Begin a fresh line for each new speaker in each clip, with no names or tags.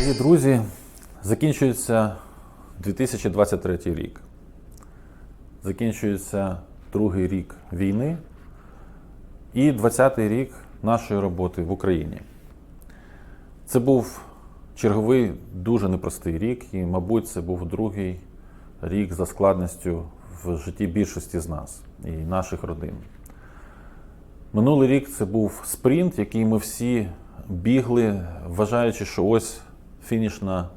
Дорогі друзі, закінчується 2023 рік. Закінчується другий рік війни і 20-й рік нашої роботи в Україні. Це був черговий дуже непростий рік, і, мабуть, це був другий рік за складністю в житті більшості з нас і наших родин. Минулий рік це був спринт, який ми всі бігли, вважаючи, що ось фінішна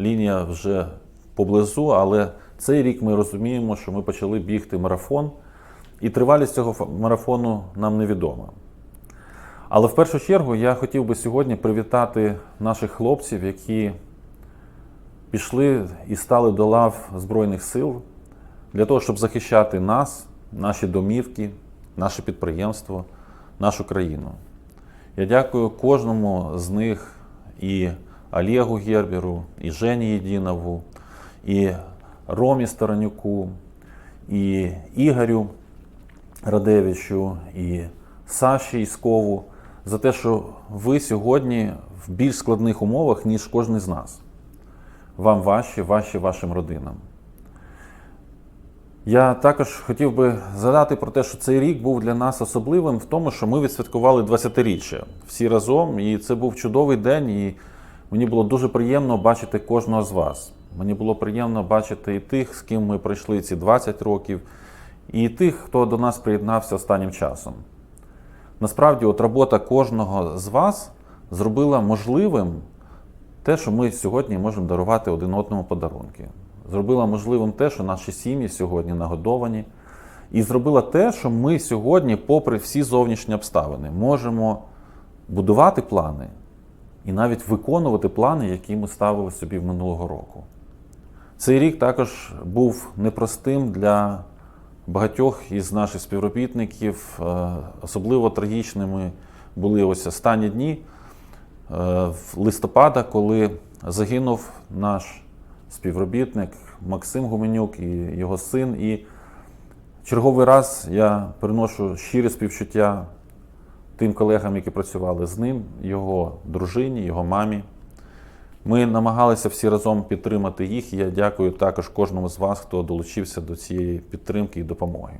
лінія вже поблизу, але цей рік ми розуміємо, що ми почали бігти марафон, і тривалість цього марафону нам невідома. Але в першу чергу я хотів би сьогодні привітати наших хлопців, які пішли і стали до лав Збройних сил для того, щоб захищати нас, наші домівки, наше підприємство, нашу країну. Я дякую кожному з них і Олегу Герберу, і Жені Єдінову, і Ромі Сторонюку, і Ігорю Радевичу, і Саші Іскову за те, що ви сьогодні в більш складних умовах, ніж кожен з нас. Вам важче, важче вашим родинам. Я також хотів би згадати про те, що цей рік був для нас особливим в тому, що ми відсвяткували 20-річчя всі разом, і це був чудовий день. І мені було дуже приємно бачити кожного з вас. Мені було приємно бачити і тих, з ким ми пройшли ці 20 років, і тих, хто до нас приєднався останнім часом. Насправді, от робота кожного з вас зробила можливим те, що ми сьогодні можемо дарувати один одному подарунки. Зробила можливим те, що наші сім'ї сьогодні нагодовані. І зробила те, що ми сьогодні, попри всі зовнішні обставини, можемо будувати плани і навіть виконувати плани, які ми ставили собі в минулого року. Цей рік також був непростим для багатьох із наших співробітників. Е, Особливо трагічними були ось останні дні е, в листопада, коли загинув наш співробітник Максим Гуменюк і його син. І черговий раз я приношу щире співчуття тим колегам, які працювали з ним, його дружині, його мамі. Ми намагалися всі разом підтримати їх, і я дякую також кожному з вас, хто долучився до цієї підтримки і допомоги.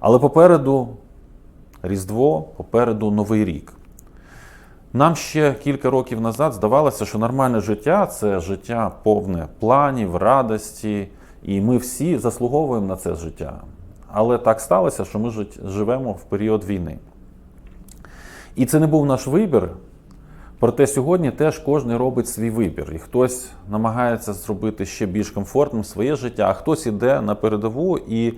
Але попереду Різдво, попереду Новий рік. Нам ще кілька років назад здавалося, що нормальне життя це життя повне планів, радості, і ми всі заслуговуємо на це життя. Але так сталося, що ми живемо в період війни. І це не був наш вибір. Проте сьогодні теж кожен робить свій вибір. І хтось намагається зробити ще більш комфортним своє життя, а хтось іде на передову і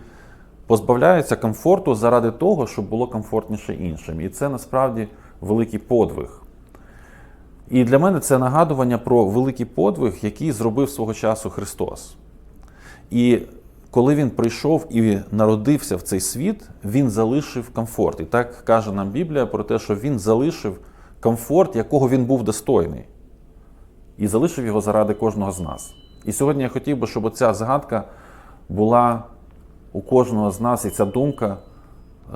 позбавляється комфорту заради того, щоб було комфортніше іншим. І це насправді великий подвиг. І для мене це нагадування про великий подвиг, який зробив свого часу Христос. І коли він прийшов і народився в цей світ, він залишив комфорт. І так каже нам Біблія про те, що він залишив комфорт, якого він був достойний, і залишив його заради кожного з нас. І сьогодні я хотів би, щоб оця згадка була у кожного з нас, і ця думка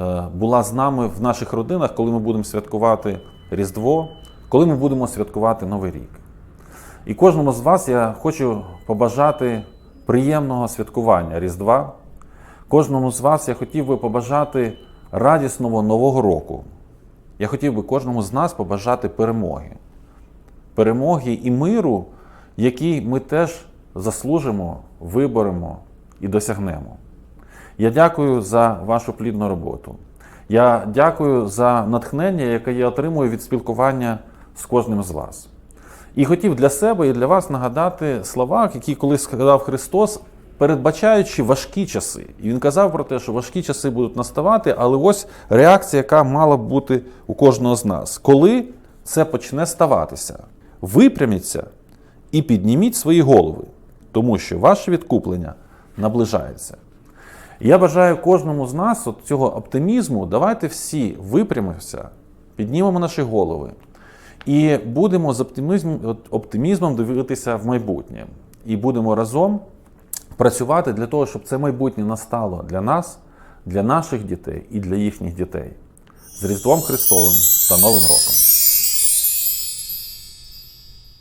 е, була з нами в наших родинах, коли ми будемо святкувати Різдво, коли ми будемо святкувати Новий рік. І кожному з вас я хочу побажати приємного святкування Різдва. Кожному з вас я хотів би побажати радісного Нового року. Я хотів би кожному з нас побажати перемоги. Перемоги і миру, який ми теж заслужимо, виборемо і досягнемо. Я дякую за вашу плідну роботу. Я дякую за натхнення, яке я отримую від спілкування з кожним з вас. І хотів для себе і для вас нагадати слова, які колись сказав Христос, передбачаючи важкі часи. І він казав про те, що важкі часи будуть наставати, але ось реакція, яка мала б бути у кожного з нас. Коли це почне ставатися, випряміться і підніміть свої голови, тому що ваше відкуплення наближається. Я бажаю кожному з нас от цього оптимізму. Давайте всі випрямимося, піднімемо наші голови і будемо з оптимізмом, оптимізмом дивитися в майбутнє. І будемо разом працювати для того, щоб це майбутнє настало для нас, для наших дітей і для їхніх дітей. З Різдвом Христовим та Новим роком!